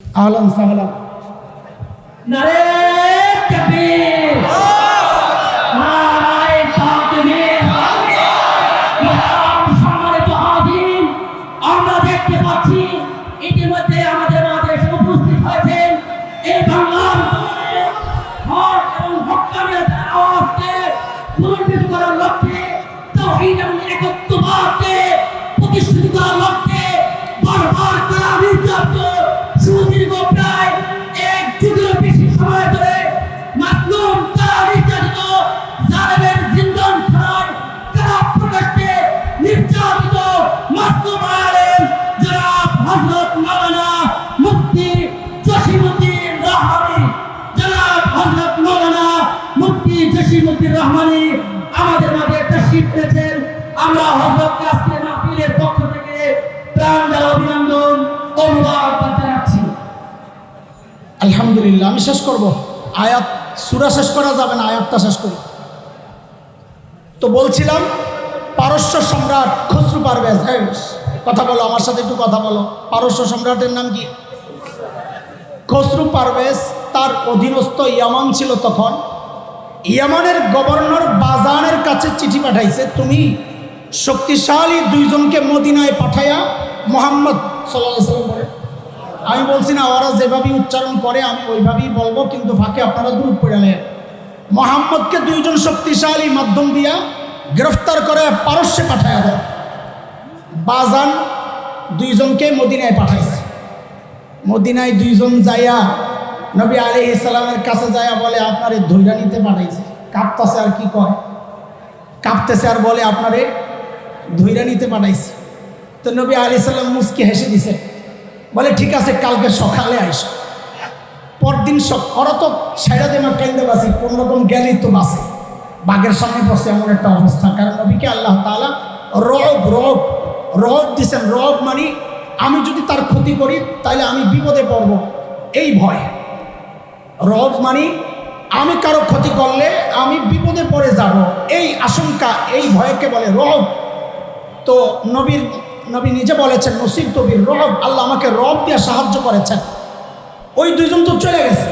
আহলান সাহলান নারে আমি শেষ করব। আয়াত সুরা শেষ করা যাবে না, আয়াতটা শেষ করি। তো বলছিলাম, পারস্য সম্রাট খসরু পারভেজ হ্যাঁ কথা বলো, আমার সাথে একটু কথা বলো। পারস্য সম্রাটের নাম কি? খসরু পারভেজ, তার অধীনস্থ ইয়ামান ছিল তখন। ইয়ামানের গভর্নর বাজানের কাছে চিঠি পাঠাইছে, তুমি শক্তিশালী দুইজনকে মদিনায় পাঠাইয়া মোহাম্মদ সাল্লাহ আমি বলছি না, ওরা যেভাবে উচ্চারণ করে, আমি ওইভাবেই বলব, কিন্তু ফাঁকে আপনারা দূর পড়ালেন। মোহাম্মদকে দুইজন শক্তিশালী মাধ্যম দিয়া গ্রেফতার করে পারস্যে পাঠায় দেয় বাজান দুইজনকে মদিনায় পাঠাইছে। মদিনায় দুইজন যাইয়া নবী আলী ইসলামের কাছে যাইয়া বলে, আপনারে ধৈর্য নিতে পাঠাইছে। কাঁপতেছে আর কি কয়? কাঁপতেছে আর বলে, আপনারে ধৈর্য নিতে পাঠাইছে। তো নবী আলী সাল্লাম মুসকি হেসে দিছে। বলে, ঠিক আছে, কালকে সকালে আইস। পরদিন সব, ওরা তো সাইডা কেন্দ্রে বাসি। কোন রকম গেলেই তো বাসে। বাঘের সামনে বসে এমন একটা অবস্থা। কারণ নবীকে আল্লাহ তাআলা রব রব রব দিছেন। রব মানে আমি যদি তার ক্ষতি করি তাহলে আমি বিপদে পড়ব। এই ভয়। রব মানে আমি কারও ক্ষতি করলে আমি বিপদে পড়ে যাব। এই আশঙ্কা, এই ভয়কে বলে রব। তো নবীর নবী নিজে বলেছেন, নসিব তবির রব, আল্লাহ আমাকে রব দিয়ে সাহায্য করেছেন। ওই দুজন তো চলে গেছে।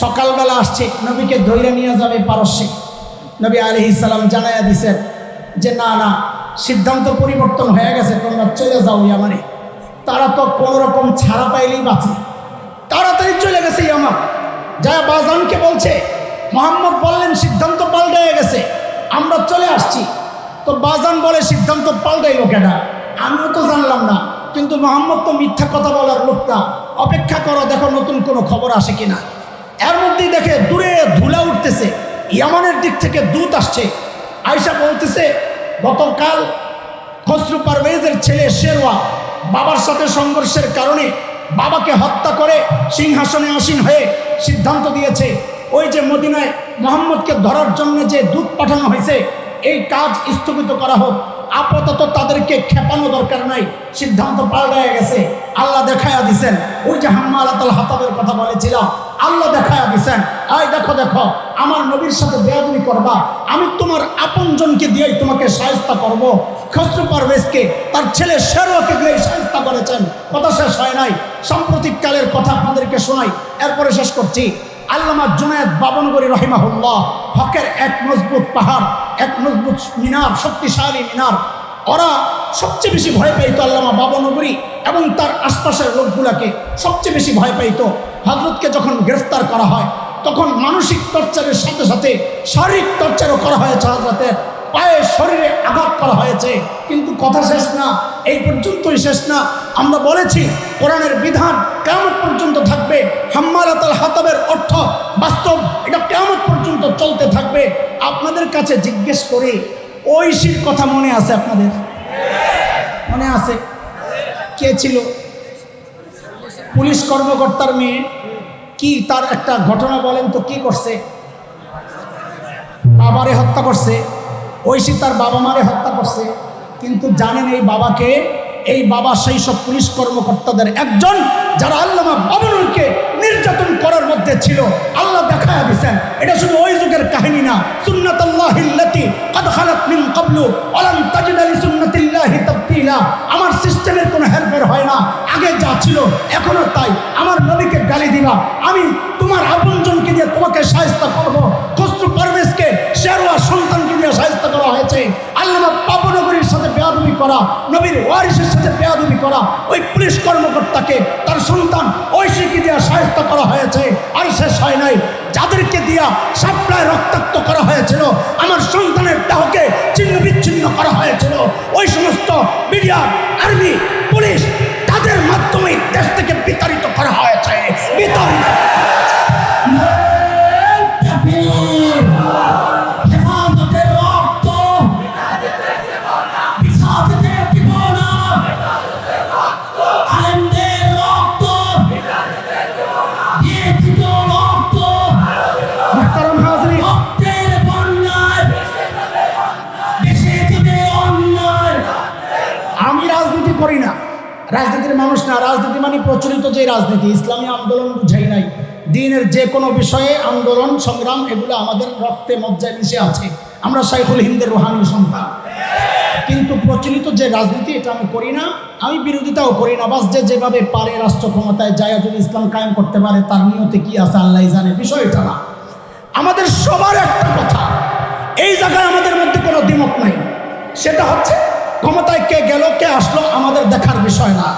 সকালবেলা আসছে, নবীকে ধৈর্য নিয়ে যাবে পারস্যে। নবী আলি ইসালাম জানাইয়া দিছেন যে, না না, সিদ্ধান্ত পরিবর্তন হয়ে গেছে, তোমরা চলে যাও ইয়ামানে। তারা তো কোনো রকম ছাড়া পাইলেই বাঁচে। তাড়াতাড়ি চলে গেছে ইয়ামান। যা বাজানকে বলছে, মোহাম্মদ বললেন সিদ্ধান্ত পাল্টে গেছে, আমরা চলে আসছি। তো বাজান বলে, সিদ্ধান্ত পাল্টাইলো কেনা আমিও তো জানলাম না, কিন্তু মোহাম্মদ তো মিথ্যা কথা বলার লোক না অপেক্ষা করো, দেখো নতুন কোনো খবর আসে কিনা। এর মধ্যেই দেখে দূরে ধুলা উঠতেছে, ইয়ামানের দিক থেকে দূত আসছে। আয়সা বলতেছে, গতকাল খসরু পারভেজের ছেলে শেরওয়া বাবার সাথে সংঘর্ষের কারণে বাবাকে হত্যা করে সিংহাসনে আসীন হয়ে সিদ্ধান্ত দিয়েছে। ওই যে মদিনায় মোহাম্মদকে ধরার জন্য যে দূত পাঠানো হয়েছে, এই কাজ স্থগিত করা হোক। আপাতত তাদেরকে খেপানো দরকার নাই। সিদ্ধান্ত পাল্টায় গেছে। আল্লাহ দেখায়া দিছেন। ওই যে হাম্মা আল্লাহ হাতাবের কথা বলেছিলাম, আল্লাহ দেখায়া দিছেন, আয় দেখো দেখো, আমার নবীর সাথে বেয়াদুমি করবা। আমি তোমার আপনজনকে দিয়েই তোমাকে সাহায্য করব। খসরু পারভেজকে, তার ছেলে শেরোকে দিয়ে সাহায্য করেছেন। কথা শেষ হয় নাই। সাম্প্রতিক কালের কথা আপনাদেরকে শোনাই। এরপরে শেষ করছি। আল্লামা জুনায়দ বাবনগরী রহিমাহুল্লাহ হকের এক মজবুত পাহাড়, এক মজবুত মিনার, শক্তিশালী মিনার। ওরা সবচেয়ে বেশি ভয় পাইত আল্লামা বাবনগরী এবং তার আশপাশের লোকগুলাকে সবচেয়ে বেশি ভয় পাইত হজরতকে যখন গ্রেফতার করা হয়, তখন মানসিক টর্চারের সাথে সাথে শারীরিক টর্চারও করা হয়েছে হজরতের পায়ে শরীরে আঘাত করা হয়েছে। কিন্তু কথা শেষ না, এই পর্যন্তই শেষ না। আমরা বলেছি, কোরআনের বিধান কেমন পর্যন্ত থাকবে। হাম্মালাতাল হাতাবের অর্থ বাস্তব। এটা কেমন পর্যন্ত চলতে থাকবে, আপনাদের কাছে জিজ্ঞেস করি ঐশীর কথা মনে আছে আপনাদের? মনে আছে? কে ছিল? পুলিশ কর্মকর্তার মেয়ে। কি তার একটা ঘটনা বলেন তো, কি করছে? বাবারে হত্যা করছে। ঐশী তার বাবা মারে হত্যা করছে, কিন্তু জানেন এই বাবাকে এই বাবা সেই সব পুলিশ কর্মকর্তাদের একজন যারা আল্লামা বাবনুরকে নির্যাতন করার মধ্যে ছিল। আল্লাহ দেখায় দিছেন, এটা শুধু ওই যুগের কাহিনী না তাবদীলা আমার সিস্টেমের কোনো হেল্পের হয় না, আগে যা ছিল এখনও তাই। আমার নবীকে গালি দিবা, আমি তোমার আপনজনকে দিয়ে তোমাকে সাহায্য করব। খসরু পারভেজকে শেরওয়া সন্তানকে দিয়ে সাহায্য করা হয়েছে। করা, নবীর ওয়ারিসের সাথে বেয়াদবি করা, ওই পুলিশ কর্মকর্তাকে তার সন্তান ঐশীকে দিয়ে সাহায্য করা হয়েছে। আর শেষ হয় নাই। যাদেরকে দিয়া সাপ্লাই রক্তাক্ত করা হয়েছিল, আমার সন্তানের দেহকে ছিন্ন বিচ্ছিন্ন করা হয়েছিল। ওই সমস্ত মিডিয়া, আর্মি, পুলিশ, তাদের মাধ্যমে দেশ থেকে বিতাড়িত করা হয়েছে। রাজনীতির মানুষ না, রাজনীতি মানে প্রচলিত যে রাজনীতি, ইসলামী আন্দোলন বুঝাই নাই। দিনের যে কোনো বিষয়ে আন্দোলন, সংগ্রাম, এগুলো আমাদের রক্তে, মজ্জায় মিশে আছে। আমরা শাইখুল হিন্দের রোহানি সন্তান। কিন্তু প্রচলিত যে রাজনীতি, এটা আমি করি না। আমি বিরোধিতাও করি না। বাস যে যেভাবে পারে রাষ্ট্র ক্ষমতায় যায় যদি ইসলাম কায়েম করতে পারে, তার নিয়তে কি আছে আল্লাহ জানে। বিষয় এটা না। আমাদের সবার একটা কথা, এই জায়গায় আমাদের মধ্যে কোনো দ্বিমত নাই। সেটা হচ্ছে ক্ষমতায় কে গেল, কে আসলো, আমাদের দেখার বিষয় না।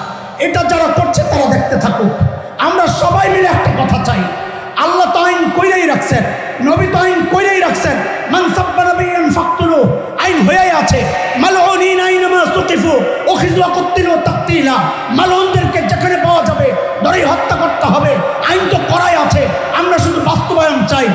এটা যারা করছে, তারা দেখতে থাকুক। আমরা সবাই মিলে একটা কথা চাই। আল্লাহ তো আইন কইরেই রাখছেন, নবী তো আইন কইরেই রাখছেন। মানসাব্বা নবীন ফাকতুলু, আইন হয়েই আছে। মালউনিন আইনামা সুকিফু ওখিজু ওয়াকুত্তিলু তাকতিলা। যেখানে পাওয়া যাবে ধরেই হত্যা করতে হবে। আইন তো করাই আছে। আমরা শুধু বাস্তবায়ন চাই।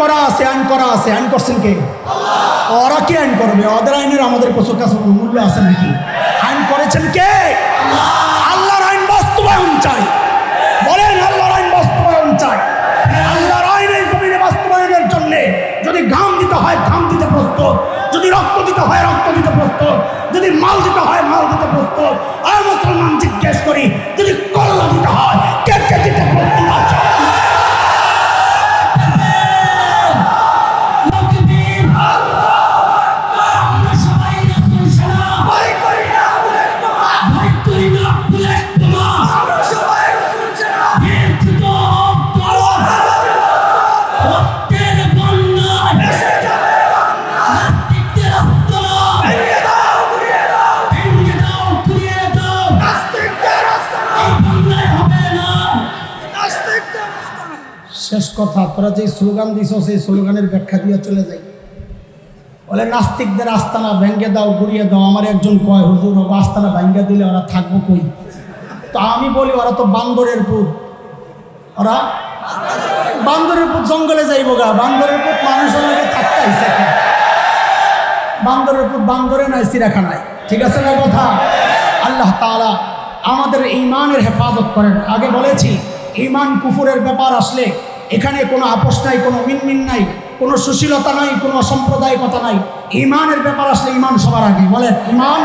করা আছে, আইন করা আছে, আইন করছেন কে? ওরা কি আইন করবে? ওদের আইনের আমাদের প্রচুর কাছে মূল্য আছে নাকি? আইন করেছেন কে? আল্লাহর আইন বাস্তবায়ন চাই। বলেন, আল্লাহর আইন বাস্তবায়ন চাই। আল্লাহর আইন এই জমিনে বাস্তবায়নের জন্য যদি ঘাম দিতে হয়, ঘাম দিতে প্রস্তুত। যদি রক্ত দিতে হয়, রক্ত দিতে প্রস্তুত। যদি মাল দিতে হয় শেষ কথা, তোরা যে স্লোগান দিছ, সেই স্লোগানের ব্যাখ্যা দিয়ে চলে যাই। বলে, নাস্তিকদের আস্তানা ভেঙ্গে দাও ঘুরিয়ে দাও। আমার একজন কয়, হুজুর ও আস্তানা ভেঙ্গে দিলে ওরা থাকব কই? তো আমি বলি, ওরা তো বান্দরের পুত। ওরা, বান্দরের পুত জঙ্গলে যাইব গা। বান্দরের পুত মানুষের মধ্যে থাকতে? বান্দরের পুত বান্দরে নাই চিড়াখানায় ঠিক আছে না কথা? আল্লাহ তালা আমাদের ইমানের হেফাজত করেন। আগে বলেছি ইমান কুফুরের ব্যাপার আসলে এখানে কোনো আপোষ নাই, কোনো মিনমিন নাই, কোনো সুশীলতা নাই, কোনো অসাম্প্রদায়িকতা নাই। ইমানের ব্যাপার আসলে ইমান সবার আগে বলে ইমান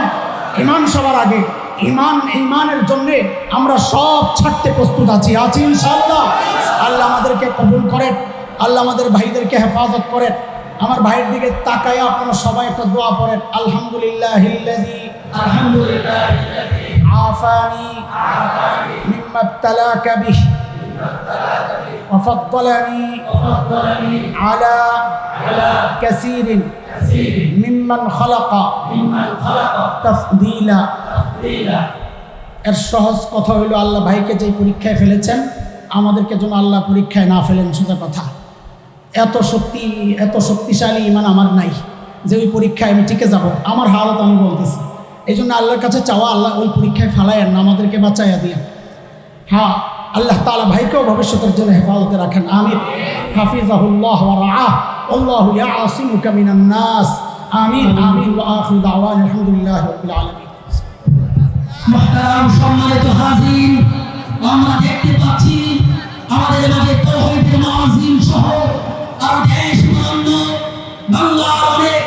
ইমান সবার আগে। ইমান, ইমানের জন্যে আমরা সব ছাড়তে প্রস্তুত আছি। আছি ইনশাল্লাহ আল্লাহ আমাদেরকে কবুল করেন, আল্লাহ আমাদের ভাইদেরকে হেফাজত করেন। আমার ভাইয়ের দিকে তাকায় আপনারা সবাই একটা দোয়া পড়েন আলহামদুলিল্লাহ হিল্লাদি আলহামদুলিল্লাহ আফানি বিহি। وفضلني وفضلني على على كثير كثير ممن خلق ممن خلق تفضيلا تفضيلا এর সহজ কথা হইল আল্লাহ ভাইকে যেই পরীক্ষায় ফেলেছেন আমাদেরকে যেন আল্লাহ পরীক্ষায় না ফেলেন সোজা কথা এত শক্তি এত শক্তিশালী ইমান আমার নাই যে ওই পরীক্ষায় আমি টিকে যাব আমার হালত আমি বলতেছি এই জন্য আল্লাহর কাছে চাওয়া আল্লাহ ওই পরীক্ষায় ফালায়েন না আমাদেরকে বাঁচাইয়া দিয়া হ্যাঁ আল্লাহ তালা ভাইকেও ভবিষ্যতের জন্য হেফাজতে রাখেন আমির হাফিজাহুল্লাহ রাআহ। ইয়াসিমুকা মিনান নাস। আমিন আমিন। ওয়া আখিরু দাওয়ানা, আলহামদুলিল্লাহি রাব্বিল আলামিন। মহতারাম সম্মানিত হাজির, আমরা দেখতে পাচ্ছি আমাদের মাঝে তৌহিদের মুআজ্জিম সহ আর দেশ বাংলার অনেক